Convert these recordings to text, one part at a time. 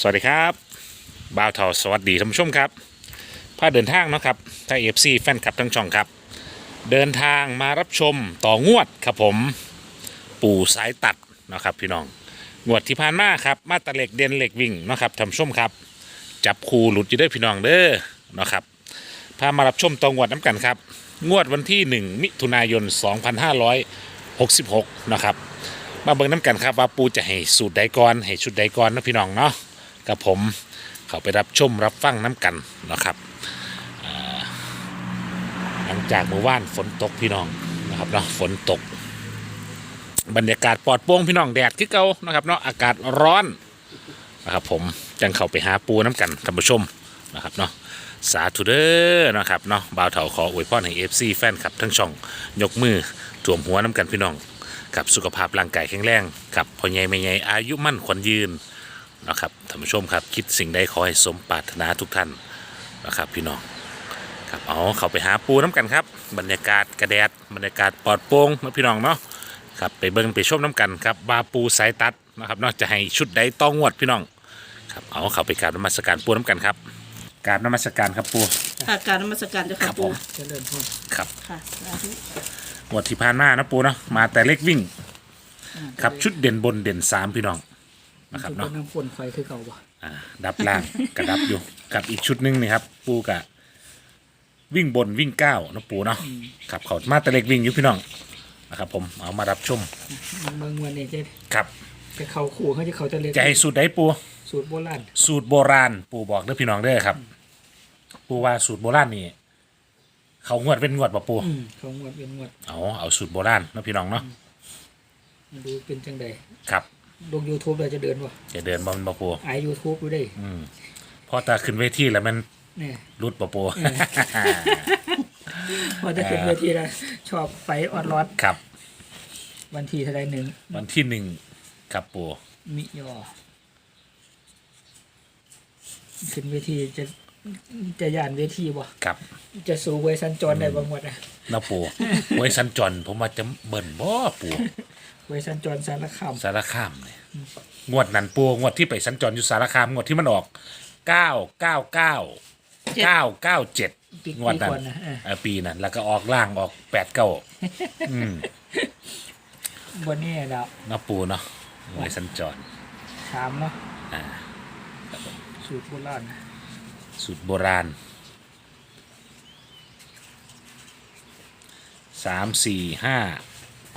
สวัสดีครับบ่าวเทาสวัสดีท่านผู้ชมครับพาเดินทางนะครับถ้าเอฟซีแฟนคลับทั้งช่องครับ เดินทางมารับชมต่องวดครับผมปู่สายตัดนะครับพี่น้องงวดที่ผ่านมาครับมาตะเหล็กเด่นเหล็กวิ่งนะครับท่านผู้ชมครับ จับคูหลุดอยู่เด้วยพี่น้องเด้อนะครับพามารับชมต่องวดน้ำกันครับ งวดวันที่ 1 มิถุนายน 2566 นะครับ มาเบิ่งน้ำกันครับว่าปูจะให้สูตรใดก่อนให้ชุดใดก่อนนะพี่น้องเนาะ กับผมเขาไปรับชมรับฟังน้ำกันนะครับหลังจากเมื่อวานฝนตกพี่น้องนะครับเนาะฝนตก บรรยากาศปลอดโปร่งพี่น้องแดดคือเก่านะครับเนาะอากาศร้อนนะครับผมจังเข้าไปหาปูน้ำกันท่านผู้ชมนะครับเนาะสาธุเด้อนะครับเนาะบ่าวเถาขออวยพรให้เอฟซีแฟนคลับทั้งช่อง ยกมือถ่วมหัวน้ำกันพี่น้องกับสุขภาพร่างกายแข็งแรงกับพ่อใหญ่แม่ใหญ่อายุมั่นขวัญยืน นะครับท่านผู้ชมครับคิดสิ่งใดขอให้สมปรารถนาทุกท่านนะครับพี่น้องครับเอาเขาไปหาปูน้ำกันครับ บรรยากาศกระแดดบรรยากาศปลอดโปร่งนะพี่น้องเนาะครับไปเบิ่งไปชมน้ำกันครับบาปูสายตัดนะครับเนอกจะให้ชุดใดต้องงวดพี่น้องครับเอาเขาไปกราบนมัสการปูน้ำกันครับกราบนมัสการครับปูค่ะการนมัสการเจ้าครัค่ะบผปูมเจริญพรครับค่ะสาธุงวดที่ผ่านมานะปูเนาะมาแต่เล็กวิ่ง ครับชุดเด่นบนเด่นสามพี่น้อง นะครับทุกเนาะน้ำฝนไฟคือเก่าบ่อ่าดับล่างกระดับอยู่กับอีกชุดหนึงนี่ครับ ปูกะ วิ่งบนวิ่งเก้านะปูเนาะครับเขามาแต่เล็กวิ่งอยู่พี่น้องนะครับ ผมเอามารับชมมันบางวันนี่จะครับจะเข้าขู่เขาจะเขาจะเล็กจะให้สูตรใดปูสูตรโบราณสูตรโบราณ ปูบอกเด้อพี่น้องเด้อครับ ปูว่าสูตรโบราณนี่เขางวดเป็นงวดป่ะปูอืมเขางวดเป็นงวดเอาเอาสูตรโบราณนะพี่น้องเนาะมาดูเป็นจังใดครับ ลง YouTube เราจะเดินบ่จะเดินบอลป่ะปูไอ YouTube ดูได้พอตาขึ้นเวทีแล้วมันเนี่ยรุดป่ะปู พอจะขึ้นเวทีแล้วชอบไฟออดร้อนครับ วันที่เท่าใดหนึ่งวันที่หนึ่งครับปูมิยอ ขึ้นเวทีจะจะย่านเวทีบ่ครับจะสู้เวสันจรได้บางวันอะนะปูไว้สัญจรผมว่าจะเบิ่นบ่ปู เวสันจรสารคามสารคามเนี่ยงวดนั้นปูงวดที่ไปสัญจรอยู่สารคามงวดที่มันออกเก้าเก้าเก้าเก้าเก้าเจ็ดปีงวดนั้นก่อนนะเออเออปีนั้นแล้วก็ออกล่างออกแปดเก้าอืมบนนี้แล้วนะปูเนาะไว้สัญจรถามเนาะอ่าสูตรโบราณสูตรโบราณสามสี่ห้า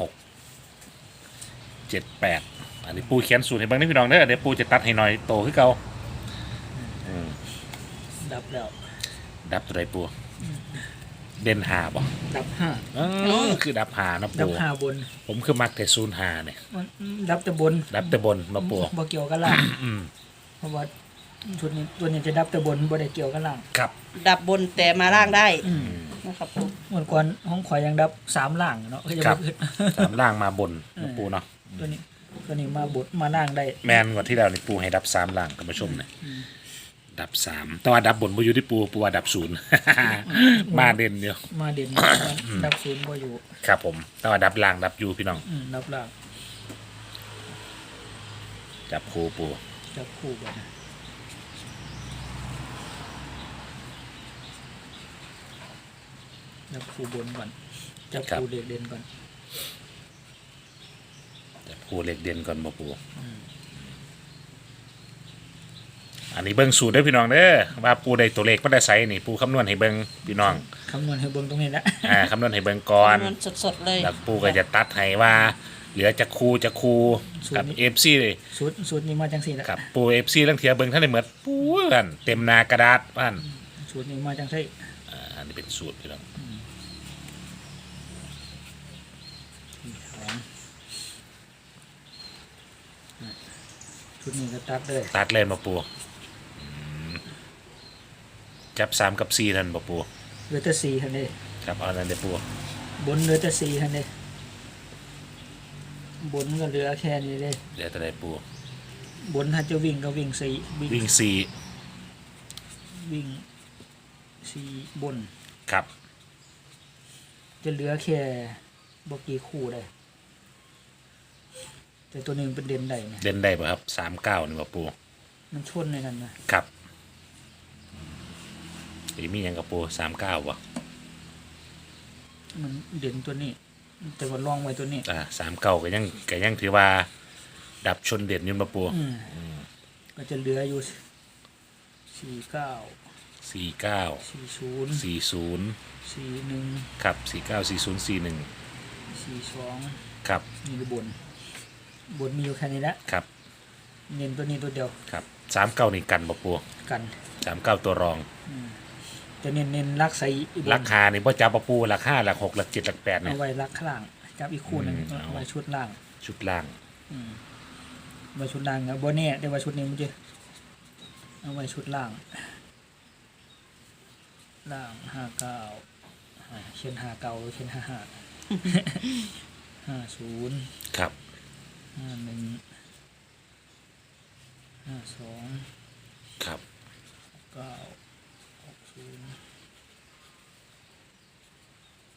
หก เจ็ดแปดอันนี้ปูเขียนสูตรให้เบ้างนี่พี่น้องเด้อเดี๋ยวปูจะตัดให้หน่อยโตขึ้นเก่าดับแล้ว ดับตัวใดปูเด่นหาบ่ดับห้าเออ คือดับหานะดัปูบห้าบนผมคือมักแต่ศูนย์หาเนี่ยมันดับแต่บนดับแต่บนมาปูบ่เกี่ยวกับล่างอืมเพราะว่าชุดนี้ตัวนี้จะดับแต่บนบ่ได้เกี่ยวกับล่างครับดับบนแต่มาล่างได้นะครับปูเมื่อก่อนห้องข่อยยังดับสามล่างเนาะก็จะครับบ่ขึ้นสามล่างมาบนนะปูเนาะ ตัวนี้ ตัวนี้มาบดมาล่างได้ แมนกว่าที่แล้วนี่ปูให้ดับสามล่างกันมาชมเนี่ยดับสามแต่ว่าดับบนปูอยู่ที่ปูปูว่าดับศูนย์ มาเด่นเดียวมาเด่นดับศูนย์บ่อยู่ ครับ ผมแต่ว่าดับล่างดับอยู่พี่น้องอืมดับล่างจับคูปูจับคู่กันจับคู่บนก่อนจับคู่เด็กเด่นก่อน จับคูเล็กเด่นก่อนมาปูอันนี้เบิ้งสูตรได้อพี่น้องเด้อว่าปูได้ตัวเลขมาได้ใส่นี่ปูคำนวณให้เบิ้งพี่น้องคำนวณให้เบิ่งตรงนี้นะอ่าคำนวณให้เบิ้งก่อนมันสดๆเลยแล้วปูก็จะตัดให้ว่า เหลือจะคูจะคูกับเอฟซีเลยสูตรสูตรนี้มาจังสี่ละกับปูเอฟซีลังเทียเบิ้งท่านได้เหมือนปูกันเต็มหนากระดาษบ้านสูตรนี้มาจังสี่อ่าอันนี้เป็นสูตรพี่น้องสอง ชุดนี้ก็ตัดเลยตัดเลยมาปูอืมจับสามกับสี่นั่นมาปูเหลือแต่สี่ทันเลยครับเอานั่นเดี๋ยวปูบนเหลือแต่สี่ทันเลยบนก็เหลือแค่นี้เลยเดี๋ยวจะได้ปูบนถ้าจะวิ่งก็วิ่งสี่วิ่งสี่วิ่งสี่บน ครับ จะเหลือแค่บกี่คู่ได้ แต่ตัวนี้มันเป็นเด่นได้เนี่ยเด่นได้ป่ะครับสามเก้านี่มาปูมันชนในนั้นนะครับอีมีหยังกับปูสามเก้าวะมันเด่นตัวนี้ แต่ว่าลองไว้ตัวนี้อ่าสามเก้าก็ยังก็ยังถือว่า ดับชนเด่นอยืนมาปูอืมก็จะเหลืออยู่สี่เก้าสี่เก้าสี่ศูนย์สี่ศูนย์สี่หนึ่งครับสี่เก้าสี่ศูนย์สี่หนึ่งสี่สองครับนี่คือบน บนมีอยู่แค่นี้แหละครับ เน้นตัวนี้ตัวเดียวครับสามเก้านี่กันบ่ปูกันสามเก้าตัวรองจะเน้นเน้นรักใส่อีกบนราคานี่พ่จับบ่ปูหลักห้าหลักหกหลักเจ็ดหลักแปดเนี่เอายไว้รักข้างล่างกับอีกคู่หนึงอืมเอา เอาไว้ชุดล่าง ชุดล่างเอาไว้ชุดล่างครับบนเนี่ยได้ว่าชุดนี้มันจะเอาไว้ชุดล่าง ล่างห้าเก้าเช่นห้าเก้าเช่นห้าห้าห้าศูนย์ ครับ ห้าหนึ่งห้าสองครับ เก้าหกศูนย์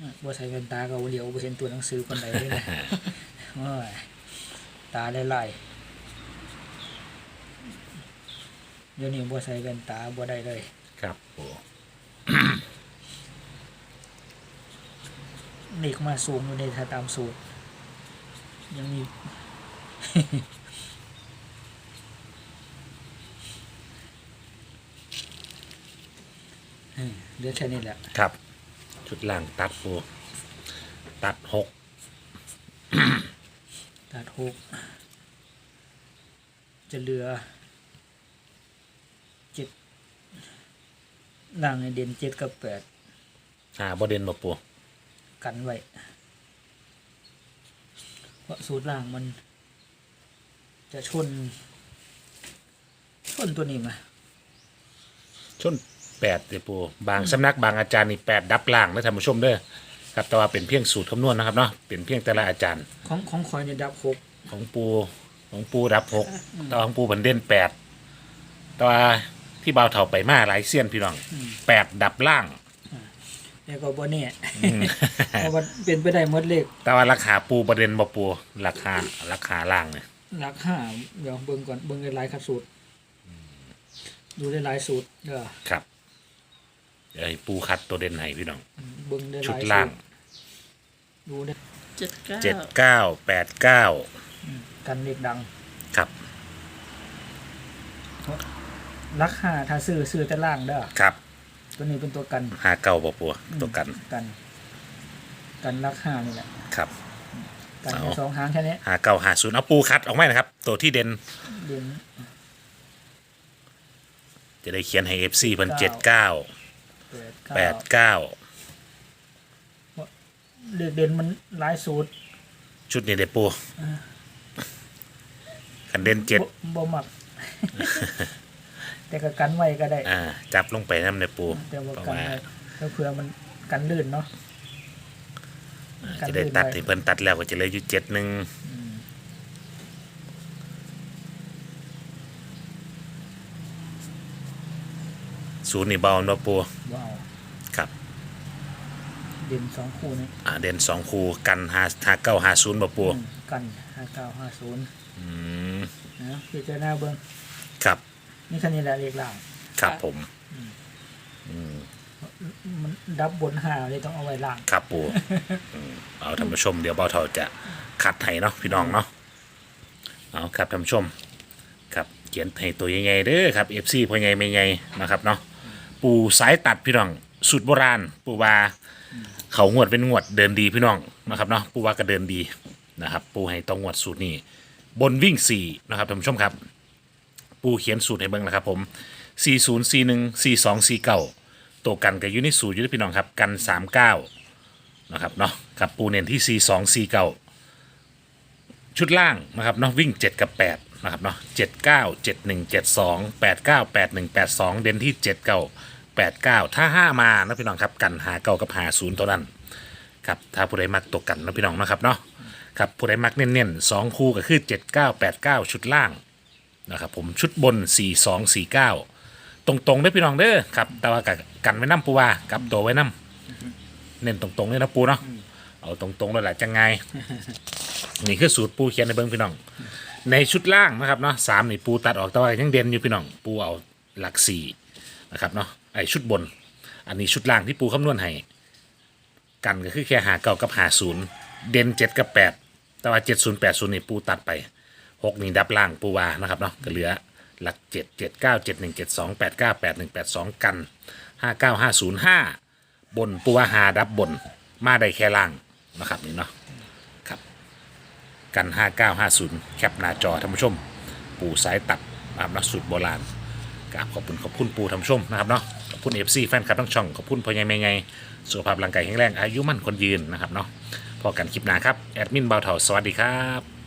อะบ่ใส่แว่นตาก็เหลียวบ่เห็นตัวหนังสือคนใดเลยนะ โอ้ยตาไล่ๆเดี๋ยวนี้บ่ใส่แว่นตาบ่ได้เลย ครับปูเด็กมาสูงอยู่ในถ้าตามสูตร ยังมีอืม เหลือแค่นี้แหละ ครับ ชุดล่างตัดปูตัดหกตัดหกจะเหลือเจ็ดล่างในเด่นเจ็ดกับแปดหาบ่เด่นบ่ปูกันไว้เพราะสูตรล่างมัน จะชน ชนตัวนี้มาชนแปดเดี๋ยวปูบางสำนักบางอาจารย์นี่แปดดับล่างนะท่านผู้ชมเด้อครับแต่ว่าเป็นเพียงสูตรคำนวณนะครับเนาะเป็นเพียงแต่ละอาจารย์ของของคอยเนี่ยดับหกของปูของปูดับหกแต่ว่าของปูมันเด่นแปดแต่ว่าที่บ่าวเถ่าไปมาหลายเสี้ยนพี่น้องแปดดับล่างแล้วก็บ่เนี่ยเพราะว่าเป็นไปได้หมดเลขแต่ว่าราคาปูประเด็นบ่ปูราคาราคาล่างเนี่ย หลักห้าเดี๋ยวเบิ่งก่อนเบิ่งหลายๆครับสูตรดูได้หลายสูตรเด้อครับเดี๋ยวให้ปูคัดตัวเด่นให้พี่น้อง เบิ่งได้หชุดลายล่างสูตรดูได้เจ็ดเก้าเจ็ดเก้าแปดเก้ากันเลขดังครับรักห้าถ้าซื้อซื้อแต่ล่างเด้อครับตัวนี้เป็นตัวกันหาเก้าบ่ปูตัวกันกัน กันรักห้านี่แหละ ครับ กันเอาแค่สองหางแค่นี้หาเก้าหาศูนย์เอาปูคัดออกมานะครับ ตัวที่เด่นเด่นจะได้เขียนให้เอฟซีเพิ่นเจ็ดเก้าแปดแปเก้าดเก้าเลขเด่นมันหลายสูตร ชุดนี้เด็ดปูคันเด่นเจ็ดบ่บ่มักแต่ก็กันไว้ก็ได้ อ่า จับลงไปน้ำในปูแต่ว่าเพราะกันว่าไว้ก็เผื่อมันกันลื่นเนาะ จะได้ตัดที่เพิ่นตัดแล้วก็จะเหลยอยู่เจ็ดหนึ่งศูนย์นี่เบาเนาะปูว้าวครับ เด่นสองคู่นี้อ่าเด่นสองคูกันหาหาเก้าหาศูนย์บ่ปูอืมกันห้าเก้าห้าศูนย์อืมนะพิจารณาเบิ้งครับ นี่คันนี้แหละเลขล่างครับผมมั นดับบนหาเลยต้องเอาไว้ล่าง ครับปูอืมเอาท่านผู้ชมเดี๋ยวเบาเท่าจะคัดให้เนาะพี่น้องเนาะเอาครับท่านผู้ชม ครับเขียนให้ตัวใหญ่ๆเด้อครับ FC พ่อใหญ่ไม่ใหญ่นะครับเนาะปูสายตัดพี่น้องสูตรโบราณ ปูว่าเขางวดเป็นงวดเดินดีพี่น้องนะครับเนาะปูว่าก็เดินดีนะครับ ปูให้ต้องงวดสูตรนี้บนวิ่ง4นะครับท่านผู้ชมครับ ปูเขียนสูตรให้เบิ่งนะครับผม 4041 4249 ตัวกันกับยูนิสูอยู่ที่พี่น้องครับกัน39นะครับเนาะครับปูเน้นที่4249ชุดล่างนะครับเนาะวิ่ง7กับ8นะครับเนาะ7 9 7 1 7 2 8 9 8 1 8 2เด่นที่7 9 8 9ถ้า5มานะพี่น้องครับกันหาเก้ากับหาศูนย์เท่านั้นครับถ้าผู้ใดมักตกกันนะพี่น้องนะครับเนาะครับผู้ใดมักเน้นๆ2คู่ก็คือ7 9 8 9ชุดล่างนะครับผมชุดบน4 2 4 9 ตรงๆได้อพี่น้องเด้อครับ แต่ว่ากับกันไว้น้ำปูว่ากับตัวไว้น้ำเน้นตรงๆเลยนะปูเนาะเอาตรงๆเลยแหละจังไง นี่คือสูตรปูเขียนในเบิ้งพี่น้องเในชุดล่างนะครับเนาะสามนี่ปูตัดออกแต่ว่ายังเด่นอยู่พี่น้อง ปูเอาหลักสี่นะครับเนาะไอชุดบน อันนี้ชุดล่างที่ปูคำนวณให้กันก็คือแค่หาเก้ากับหาศูนย์เด่นเจ็ดกับแปดแต่ว่าเจ็ดศูนย์แปดศูนย์นี่ปูตัดไปหกนี่ดับล่างปูวานะครับเนาะก็เหลือ หลักเจ็ดเจ็ดเก้าเจ็ดหนึ่งเจ็ดสองแปดเก้าแปดหนึ่งแปดสองกันห้าเก้าห้าศูนย์ห้าบนปูวหาดับบน มาได้แค่ล่างนะครับนี่เนาะครับกัน5950แคปหน้าจอท่านผู้ชม ปูสายตัดนะครับนะสูตรโบราณกราบขอบคุณขอบคุณปูท่านผู้ชมนะครับเนาะขอบคุณ FC แฟนคลับทั้งช่องขอบคุณพ่อใหญ่แม่ไงสุขภาพร่างกายแข็งแรงอายุมั่นคนยืนนะครับเนาะพอกันคลิปหน้าครับแอดมินเบาเถาสวัสดีครับ